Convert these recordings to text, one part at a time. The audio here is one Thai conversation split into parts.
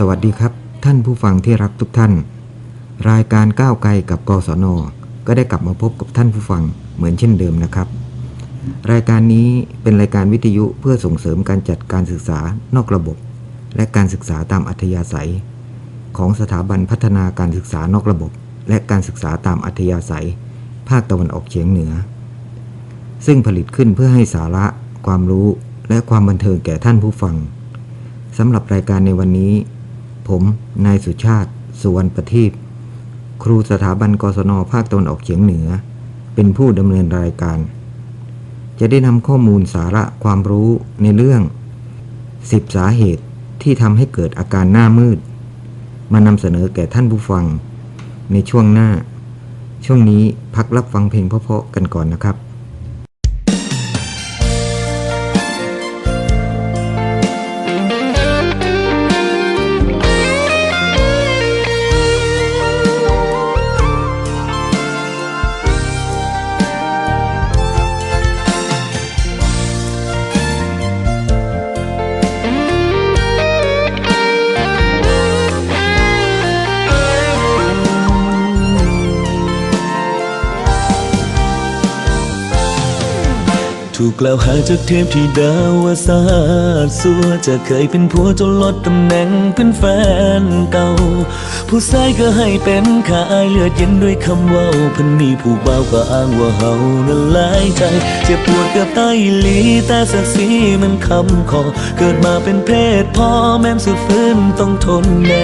สวัสดีครับ ท่านผู้ฟังที่รักทุกท่าน รายการก้าวไกลกับกศนก็ได้กลับมาพบกับท่านผู้ฟังเหมือนเช่นเดิมนะครับ รายการนี้เป็นรายการวิทยุเพื่อส่งเสริมการจัดการศึกษานอกระบบ และการศึกษาตามอัธยาศัย ของสถาบันพัฒนาการศึกษานอกระบบ และการศึกษาตามอัธยาศัย ภาคตะวันออกเฉียงเหนือ ซึ่งผลิตขึ้นเพื่อให้สาระ ความรู้และความบันเทิงแก่ท่านผู้ฟังสำหรับรายการในวันนี้ ผมนายสุชาติ สุวรรณประทีปครูสถาบันกศนภาคตะวันออกเฉียงเหนือ เป็นผู้ดำเนินรายการ จะได้นำข้อมูลสาระความรู้ในเรื่อง 10 สาเหตุที่ทำให้เกิดอาการหน้ามืด มานำเสนอแก่ท่านผู้ฟัง ในช่วงหน้า ช่วงนี้พักรับฟังเพลงเพราะๆกันก่อนนะครับ ถูกกล่าวหาจากเทพที่ดาวศาสตร์สัวจะเคยเป็นผัวจนลดตำแหน่งเป็นแฟนเก่า ผู้ชายก็ให้เป็นข้าอายเลือดเย็นด้วยคำว่าพันมีผู้บ่าวก็อ้างว่าเฮานั้นหลายใจ เจ็บปวดเกับตายลีแต่ศักดิ์ศรีมันคำขอเกิดมาเป็นเพศพ่อแม่สุดฟื้นต้องทนใน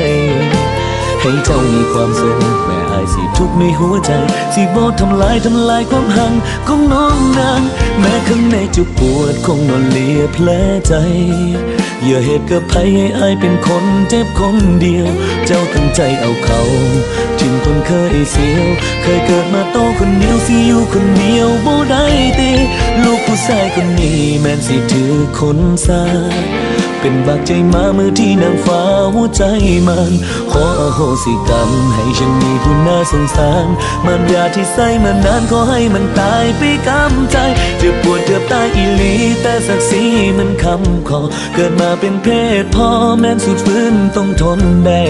ให้เจ้ามีความสุขแม่อายสิทุกข์ในหัวใจ สิบอทำลายทำลายความหังของน้องนางแม้ข้างในจะปวดคงนอนเลียแผลใจ อย่าเหตุกับภัยให้อายเป็นคนเจ็บคนเดียว เจ้าตั้งใจเอาเขาทิ้งคนเคยเสียว เคยเกิดมาโตคนเดียวสิอยู่คนเดียวบ่ได้ตีลูกผู้ชายคนนี้แม่นสิถือคนสา เป็นบากใจมามือที่นางฟ้าหัวใจมัน ขออโหสิกรรม ให้ฉันมีผู้น่าสงสาร มันยาที่ใส่มานานขอให้มันตายไปกำใจเจ็บปวดเกือบตายอีหลี แต่ศักดิ์ศรีมันคำขอ เกิดมาเป็นเพศพ่อแม่สุดฟื้นต้องทนได้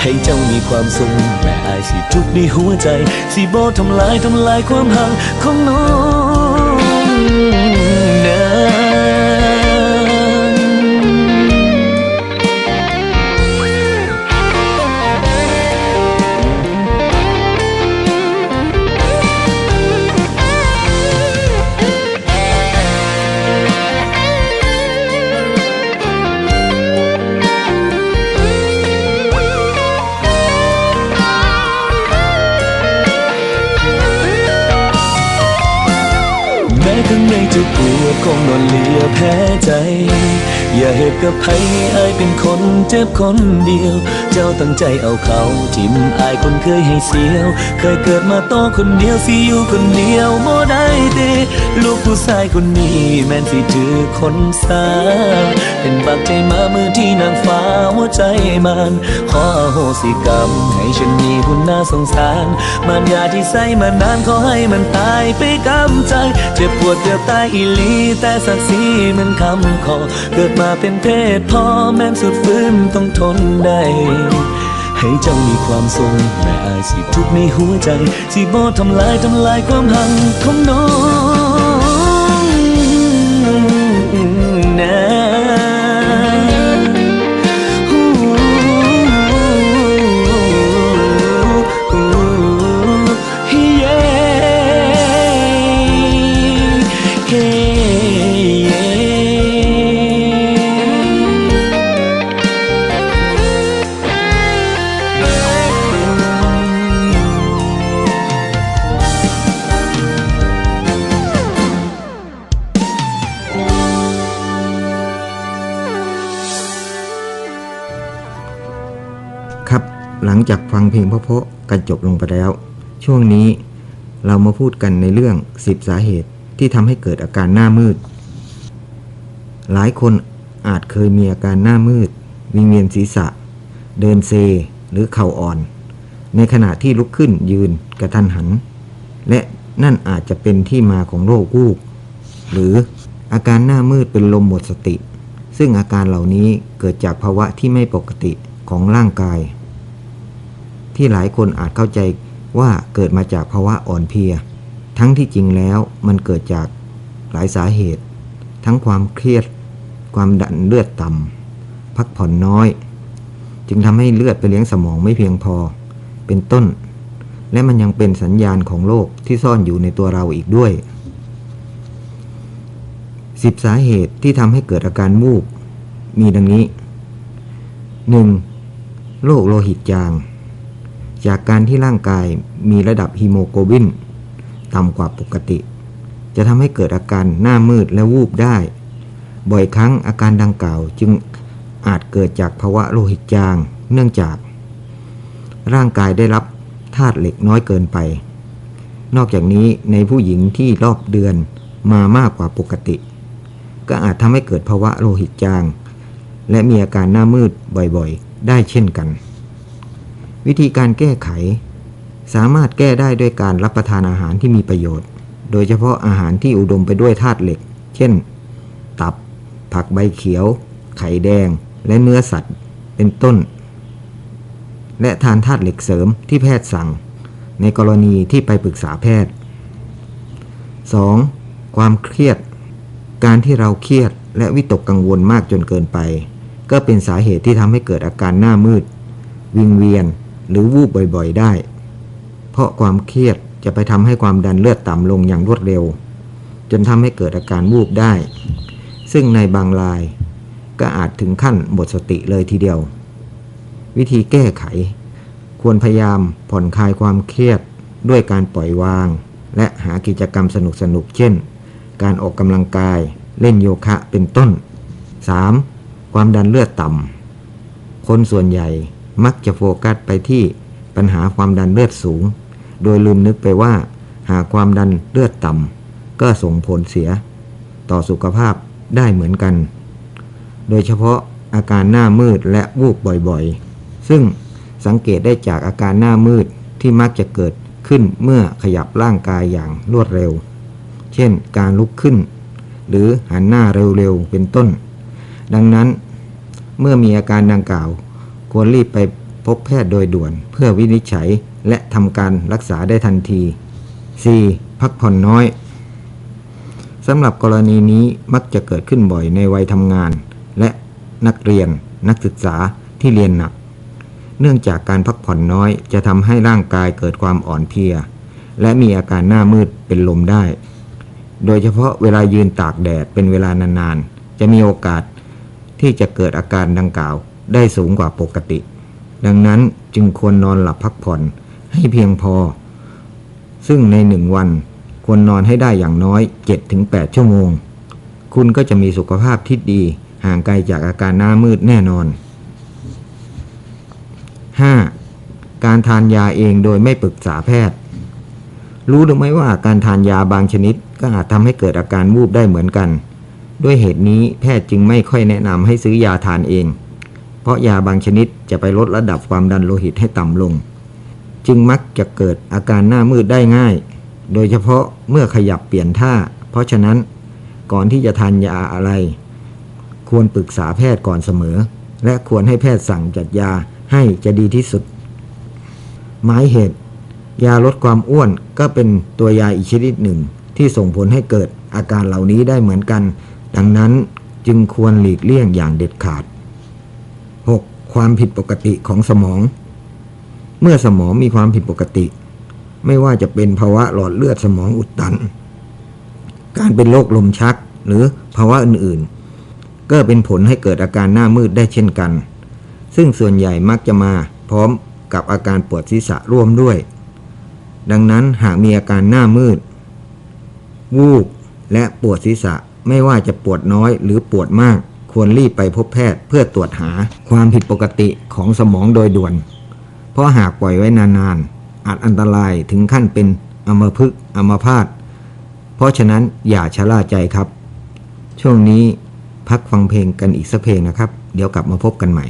ให้เจ้ามีความสุขแม่อายสิทุกข์ในหัวใจ สิบ่ทำลายทำลายความหังของน้อง ข้างในจะปวดคงนอนเลียแพ้ใจ อย่าเหตุกับภัยให้อายเป็นคนเจ็บคนเดียว เจ้าตั้งใจเอาเขาทิมอายคนเคยให้เสียว เคยเกิดมาโตคนเดียวสิอยู่คนเดียวบ่ได้เดลูกผู้ชายคนนี้แม่นสิถือคนสาเป็นบากใจมามือที่นางฟ้าหัวใจมันขออโหสิกรรม ให้ฉันมีผู้น่าสงสาร มันยาที่ใส่มานานขอให้มันตายไปกำใจ เจ็บปวดเกือบตายอีลีแต่ศักดิ์ศรีมันคำขอเกิดมาาเป็นเพศพ่อแม่สุดฟื้นต้องทนได้ ให้เจ้ามีความสุขแม่อายสิทุกในหัวใจ สิบ่ทำลายทำลายความหังของน้อง หลังจากฟังเพลงเพราะๆกันจบลงไปแล้ว ช่วงนี้เรามาพูดกันในเรื่อง 10 สาเหตุที่ทำให้เกิดอาการหน้ามืด หลายคนอาจเคยมีอาการหน้ามืด วิงเวียนศีรษะ เดินเซ หรือเข่าอ่อน ในขณะที่ลุกขึ้นยืนกระทันหัน และนั่นอาจจะเป็นที่มาของโรควูบหรืออาการหน้ามืดเป็นลมหมดสติ ซึ่งอาการเหล่านี้เกิดจากภาวะที่ไม่ปกติของร่างกาย ที่หลายคนอาจเข้าใจว่าเกิดมาจากภาวะอ่อนเพลีย ทั้งที่จริงแล้วมันเกิดจากหลายสาเหตุ ทั้งความเครียด ความดันเลือดต่ำพักผ่อนน้อย จึงทำให้เลือดไปเลี้ยงสมองไม่เพียงพอ เป็นต้น และมันยังเป็นสัญญาณของโรคที่ซ่อนอยู่ในตัวเราอีกด้วยสิบสาเหตุที่ทำให้เกิดอาการวูบมีดังนี้ 1. โรคโลหิตจาง จากการที่ร่างกายมีระดับฮีโมโกลบินต่ำกว่าปกติ จะทำให้เกิดอาการหน้ามืดและวูบได้ บ่อยครั้งอาการดังกล่าวจึงอาจเกิดจากภาวะโลหิตจาง เนื่องจาก ร่างกายได้รับธาตุเหล็กน้อยเกินไป นอกจากนี้ในผู้หญิงที่รอบเดือนมามากกว่าปกติ ก็อาจทำให้เกิดภาวะโลหิตจาง และมีอาการหน้ามืดบ่อยๆ ได้เช่นกัน วิธีการแก้ไข สามารถแก้ได้ด้วยการรับประทานอาหารที่มีประโยชน์ โดยเฉพาะอาหารที่อุดมไปด้วยธาตุเหล็ก เช่น ตับ ผักใบเขียว ไข่แดง และเนื้อสัตว์ เป็นต้น และทานธาตุเหล็กเสริมที่แพทย์สั่ง ในกรณีที่ไปปรึกษาแพทย์ 2. ความเครียด การที่เราเครียดและวิตกกังวลมากจนเกินไป ก็เป็นสาเหตุที่ทำให้เกิดอาการหน้ามืด วิงเวียน หรือวูบบ่อยๆได้ เพราะความเครียดจะไปทำให้ความดันเลือดต่ำลงอย่างรวดเร็ว จนทำให้เกิดอาการวูบได้ ซึ่งในบางรายก็อาจถึงขั้นหมดสติเลยทีเดียว วิธีแก้ไข ควรพยายามผ่อนคลายความเครียดด้วยการปล่อยวาง และหากิจกรรมสนุกๆเช่น การออกกำลังกายเล่นโยคะเป็นต้น 3. ความดันเลือดต่ำคนส่วนใหญ่ มักจะโฟกัสไปที่ปัญหาความดันเลือดสูง โดยลืมนึกไปว่า หากความดันเลือดต่ำก็ส่งผลเสีย ต่อสุขภาพได้เหมือนกัน โดยเฉพาะอาการหน้ามืดและวูบบ่อยๆ ซึ่งสังเกตได้จากอาการหน้ามืดที่มักจะเกิดขึ้นเมื่อขยับร่างกายอย่างรวดเร็ว เช่น การลุกขึ้น หรือหันหน้าเร็วๆ เป็นต้น ดังนั้น เมื่อมีอาการดังกล่าว ควรรีบไปพบแพทย์โดยด่วน เพื่อวินิจฉัยและทำการรักษาได้ทันที 4. พักผ่อนน้อยสำหรับกรณีนี้มักจะเกิดขึ้นบ่อยในวัยทำงาน และนักเรียน นักศึกษาที่เรียนหนัก เนื่องจากการพักผ่อนน้อยจะทำให้ร่างกายเกิดความอ่อนเพลีย และมีอาการหน้ามืดเป็นลมได้ โดยเฉพาะเวลายืนตากแดดเป็นเวลานานๆ จะมีโอกาสที่จะเกิดอาการดังกล่าว ได้สูงกว่าปกติ ดังนั้นจึงควรนอนหลับพักผ่อนให้เพียงพอ ซึ่งในหนึ่งวันควรนอนให้ได้อย่างน้อย 7-8 ชั่วโมง คุณก็จะมีสุขภาพที่ดี ห่างไกลจากอาการหน้ามืดแน่นอน 5. การทานยาเองโดยไม่ปรึกษาแพทย์ รู้หรือไม่ว่าการทานยาบางชนิดก็อาจทำให้เกิดอาการวูบได้เหมือนกัน ด้วยเหตุนี้แพทย์จึงไม่ค่อยแนะนำให้ซื้อยาทานเอง เพราะยาบางชนิดจะไปลดระดับความดันโลหิตให้ต่ำลง จึงมักจะเกิดอาการหน้ามืดได้ง่าย โดยเฉพาะเมื่อขยับเปลี่ยนท่า เพราะฉะนั้นก่อนที่จะทานยาอะไร ควรปรึกษาแพทย์ก่อนเสมอ และควรให้แพทย์สั่งจัดยาให้จะดีที่สุด หมายเหตุ ยาลดความอ้วนก็เป็นตัวยาอีกชนิดหนึ่ง ที่ส่งผลให้เกิดอาการเหล่านี้ได้เหมือนกัน ดังนั้นจึงควรหลีกเลี่ยงอย่างเด็ดขาด ความผิดปกติของสมอง เมื่อสมองมีความผิดปกติ ไม่ว่าจะเป็นภาวะหลอดเลือดสมองอุดตัน การเป็นโรคลมชักหรือภาวะอื่นๆ ก็เป็นผลให้เกิดอาการหน้ามืดได้เช่นกัน ซึ่งส่วนใหญ่มักจะมาพร้อมกับอาการปวดศีรษะร่วมด้วย ดังนั้นหากมีอาการหน้ามืด วูบและปวดศีรษะไม่ว่าจะปวดน้อยหรือปวดมาก ควรรีบไปพบแพทย์เพื่อตรวจหาความผิดปกติของสมองโดยด่วน เพราะหากปล่อยไว้นานๆ อาจอันตรายถึงขั้นเป็นอัมพฤกษ์อัมพาต เพราะฉะนั้นอย่าชะล่าใจครับ ช่วงนี้พักฟังเพลงกันอีกสักเพลงนะครับ เดี๋ยวกลับมาพบกันใหม่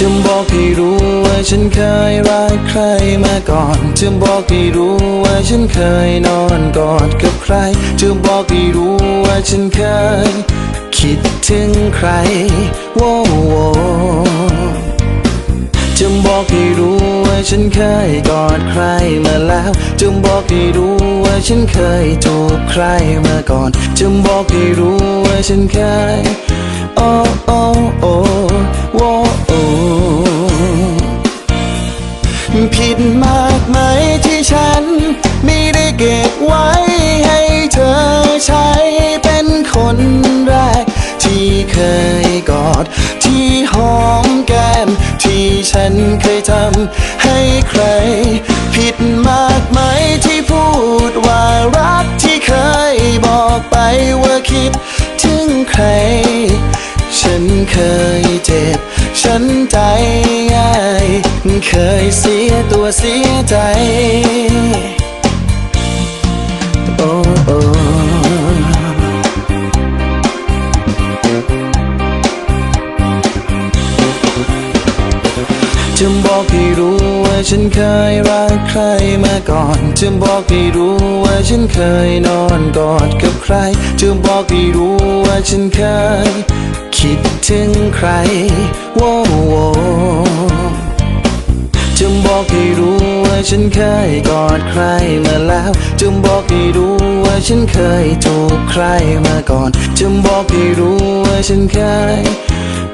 จะบอกให้รู้ว่าฉันเคยรักใครมาก่อนจะบอกให้รู้ว่าฉันเคยนอนกอดกับใครจะบอกให้รู้ว่าฉันเคย คิดถึงใครโว้โว จะบอกให้รู้ว่าฉันเคยกอดใครมาแล้ว จะบอกให้รู้ว่าฉันเคยจูบใครมาก่อน จะบอกให้รู้ว่าฉันเคยโอ้โอ้โอ้โว้โอ้ผิดมากไหมที่ฉันไม่ได้เก็บไว้ นเคยทำให้ใคร ผิดมากไหมที่พูดว่ารักที่เคยบอกไปว่าคิดถึงใคร ฉันเคยเจ็บ ฉันใจง่ายเคยเสียตัวเสียใจโอ้ จะบอกให้รู้ว่าฉันเคยรักใครมาก่อน จะบอกให้รู้ว่าฉันเคยนอนกอดกับใคร จะบอกให้รู้ว่าฉันเคย คิดถึงใครโว้โวจะบอกให้รู้ว่าฉันเคยกอดใครมาแล้ว จะบอกให้รู้ว่าฉันเคยจูบใครมาก่อน จะบอกให้รู้ว่าฉันเคย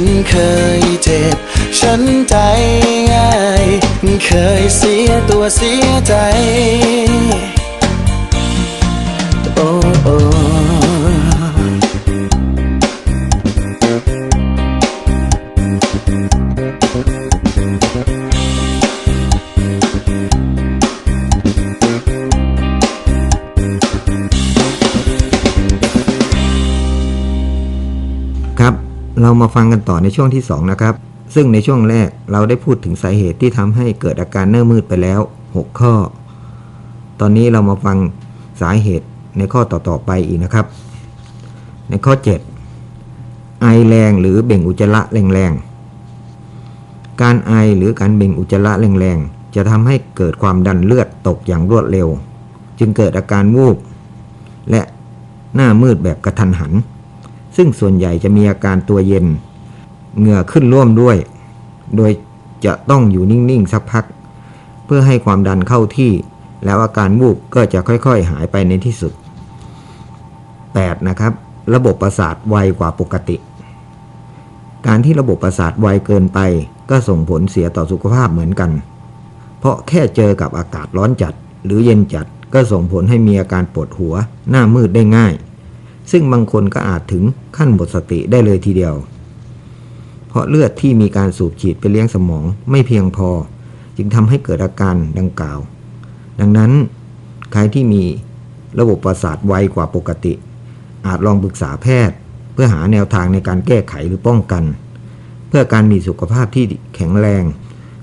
นเคยเจ็บ ฉันใจง่าย เคยเสียตัวเสียใจ โอ้โอ้ เรามาฟังกันต่อในช่วงที่ 2 นะครับ ซึ่งในช่วงแรกเราได้พูดถึงสาเหตุที่ทำให้เกิดอาการเนื้อมืดไปแล้ว 6 ข้อ ตอนนี้เรามาฟังสาเหตุในข้อต่อๆไปอีกนะครับ ในข้อ 7 ไอแรงหรือเบ่งอุจจาระแรงๆ การไอหรือการเบ่งอุจจาระแรงๆ จะทำให้เกิดความดันเลือดตกอย่างรวดเร็ว จึงเกิดอาการวูบและหน้ามืดแบบกระทันหัน ซึ่งส่วนใหญ่จะมีอาการตัวเย็น เหงื่อขึ้นร่วมด้วย โดยจะต้องอยู่นิ่งๆสักพัก เพื่อให้ความดันเข้าที่ แล้วอาการวูบก็จะค่อยๆหายไปในที่สุด 8. นะครับ ระบบประสาทไวกว่าปกติ การที่ระบบประสาทไวเกินไป ก็ส่งผลเสียต่อสุขภาพเหมือนกัน เพราะแค่เจอกับอากาศร้อนจัด หรือเย็นจัดก็ส่งผลให้มีอาการปวดหัว หน้ามืดได้ง่าย ซึ่งบางคนก็อาจถึงขั้นหมดสติได้เลยทีเดียว เพราะเลือดที่มีการสูบฉีดไปเลี้ยงสมองไม่เพียงพอ จึงทำให้เกิดอาการดังกล่าว ดังนั้นใครที่มีระบบประสาทไวกว่าปกติ อาจลองปรึกษาแพทย์ เพื่อหาแนวทางในการแก้ไขหรือป้องกัน เพื่อการมีสุขภาพที่แข็งแรง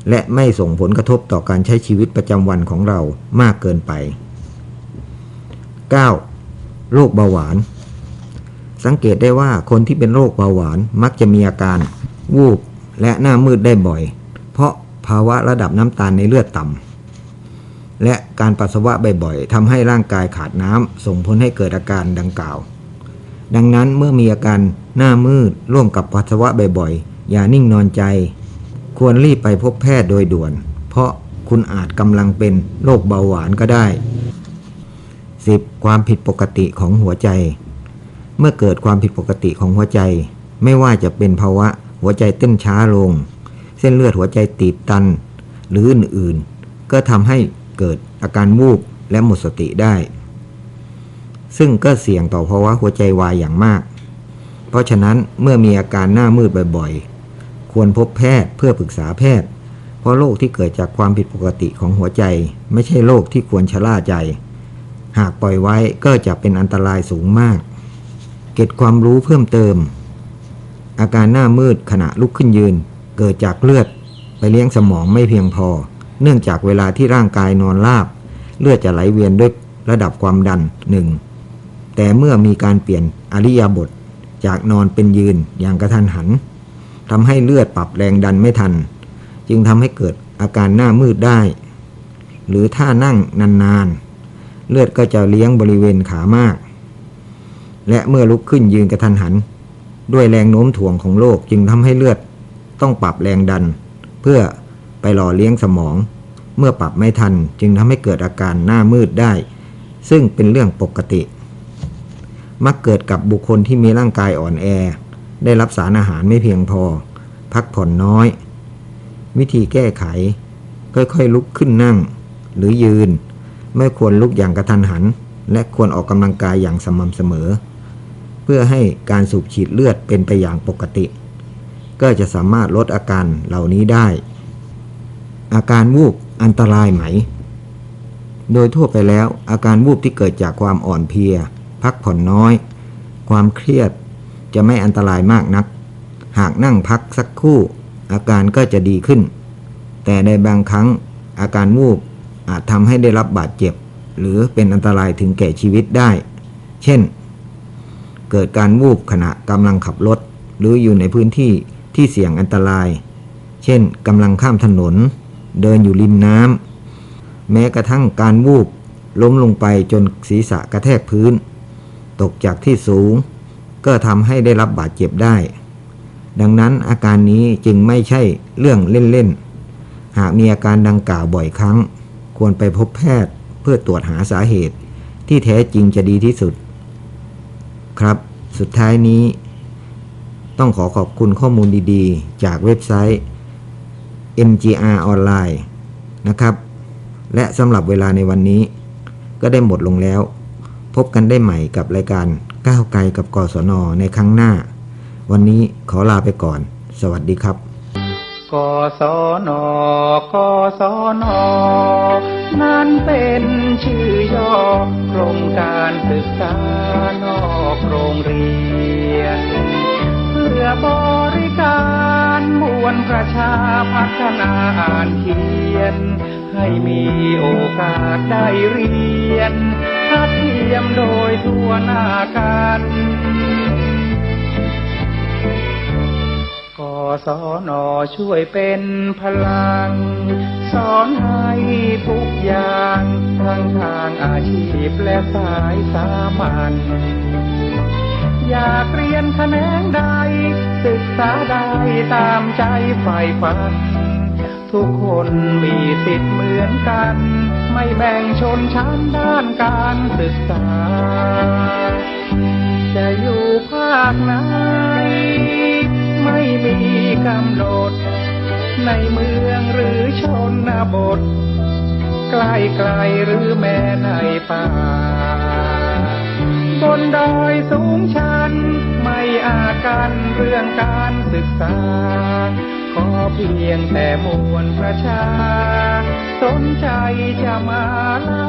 และไม่ส่งผลกระทบต่อการใช้ชีวิตประจำวันของเรามากเกินไป 9. โรคเบาหวาน สังเกตได้ว่าคนที่เป็นโรคเบาหวานมักจะมีอาการ วูบและหน้ามืดได้บ่อย เพราะภาวะระดับน้ำตาลในเลือดต่ำและการปัสสาวะบ่อยๆทำให้ร่างกายขาดน้ำส่งผลให้เกิดอาการดังกล่าว ดังนั้นเมื่อมีอาการหน้ามืดร่วมกับปัสสาวะบ่อยๆ อย่านิ่งนอนใจ ควรรีบไปพบแพทย์โดยด่วน เพราะคุณอาจกำลังเป็นโรคเบาหวานก็ได้ 10. ความผิดปกติของหัวใจ เมื่อเกิดความผิดปกติของหัวใจ ไม่ว่าจะเป็นภาวะหัวใจเต้นช้าลง เส้นเลือดหัวใจตีบตัน หรืออื่นๆ ก็ทำให้เกิดอาการวูบและหมดสติได้ ซึ่งก็เสี่ยงต่อภาวะหัวใจวายอย่างมาก เพราะฉะนั้นเมื่อมีอาการหน้ามืดบ่อยๆ ควรพบแพทย์เพื่อปรึกษาแพทย์ เพราะโรคที่เกิดจากความผิดปกติของหัวใจ ไม่ใช่โรคที่ควรชะล่าใจ หากปล่อยไว้ก็จะเป็นอันตรายสูงมาก เก็บความรู้เพิ่มเติม อาการหน้ามืดขณะลุกขึ้นยืน เกิดจากเลือดไปเลี้ยงสมองไม่เพียงพอ เนื่องจากเวลาที่ร่างกายนอนราบ เลือดจะไหลเวียนด้วยระดับความดันหนึ่งแต่เมื่อมีการเปลี่ยนอริยาบทจากนอนเป็นยืนอย่างกระทันหันทำให้เลือดปรับแรงดันไม่ทัน จึงทำให้เกิดอาการหน้ามืดได้ หรือถ้านั่งนานๆ เลือดก็จะเลี้ยงบริเวณขามาก และเมื่อลุกขึ้นยืนกระทันหัน ด้วยแรงโน้มถ่วงของโลกจึงทำให้เลือด ต้องปรับแรงดัน เพื่อไปหล่อเลี้ยงสมอง เมื่อปรับไม่ทันจึงทำให้เกิดอาการหน้ามืดได้ ซึ่งเป็นเรื่องปกติ มักเกิดกับบุคคลที่มีร่างกายอ่อนแอ ได้รับสารอาหารไม่เพียงพอ พักผ่อนน้อย วิธีแก้ไข ค่อยๆลุกขึ้นนั่ง หรือยืน ไม่ควรลุกอย่างกระทันหัน และควรออกกำลังกายอย่างสม่ำเสมอ เพื่อให้การสูบฉีดเลือดเป็นไปอย่างปกติ ก็จะสามารถลดอาการเหล่านี้ได้ อาการวูบอันตรายไหม โดยทั่วไปแล้วอาการวูบที่เกิดจากความอ่อนเพลีย พักผ่อนน้อย ความเครียดจะไม่อันตรายมากนัก หากนั่งพักสักครู่ อาการก็จะดีขึ้น แต่ในบางครั้งอาการวูบอาจทำให้ได้รับบาดเจ็บ หรือเป็นอันตรายถึงแก่ชีวิตได้ เช่น เกิดการวูบขณะกำลังขับรถ หรืออยู่ในพื้นที่ที่เสี่ยงอันตราย เช่นกำลังข้ามถนน เดินอยู่ริมน้ำแม้กระทั่งการวูบล้มลงไปจนศีรษะกระแทกพื้น ตกจากที่สูง ก็ทำให้ได้รับบาดเจ็บได้ ดังนั้นอาการนี้จึงไม่ใช่เรื่องเล่นๆ หากมีอาการดังกล่าวบ่อยครั้ง ควรไปพบแพทย์เพื่อตรวจหาสาเหตุที่แท้จริงจะดีที่สุด ครับ สุดท้ายนี้ ต้องขอขอบคุณข้อมูลดีๆ จากเว็บไซต์ MGR ออนไลน์นะครับ และสำหรับเวลาในวันนี้ ก็ได้หมดลงแล้ว พบกันได้ใหม่กับรายการก้าวไกลกับกศนในครั้งหน้า วันนี้ขอลาไปก่อน สวัสดีครับ กศนกศนนั้นเป็นชื่อย่อโครงการศึกษานอกโรงเรียน เพื่อบริการมวลประชาพัฒนาอ่านเขียน ให้มีโอกาสได้เรียนทัดเทียมโดยทั่วหน้ากัน กศนอช่วยเป็นพลัง สอนให้ทุกอย่างทั้งทางอาชีพและสายสามัญอยากเรียนแขนงใด ศึกษาได้ตามใจใฝ่ฝัน ทุกคนมีสิทธิ์เหมือนกัน ไม่แบ่งชนชั้นด้านการศึกษา จะอยู่ภาคไหน ม่มีกำหนด ในเมืองหรือชนบท ใกล้ไกลหรือแม้ในป่า บนดอยสูงชัน ไม่อากันเรื่องการศึกษา ขอเพียงแต่มวลประชา สนใจจะมาเล่า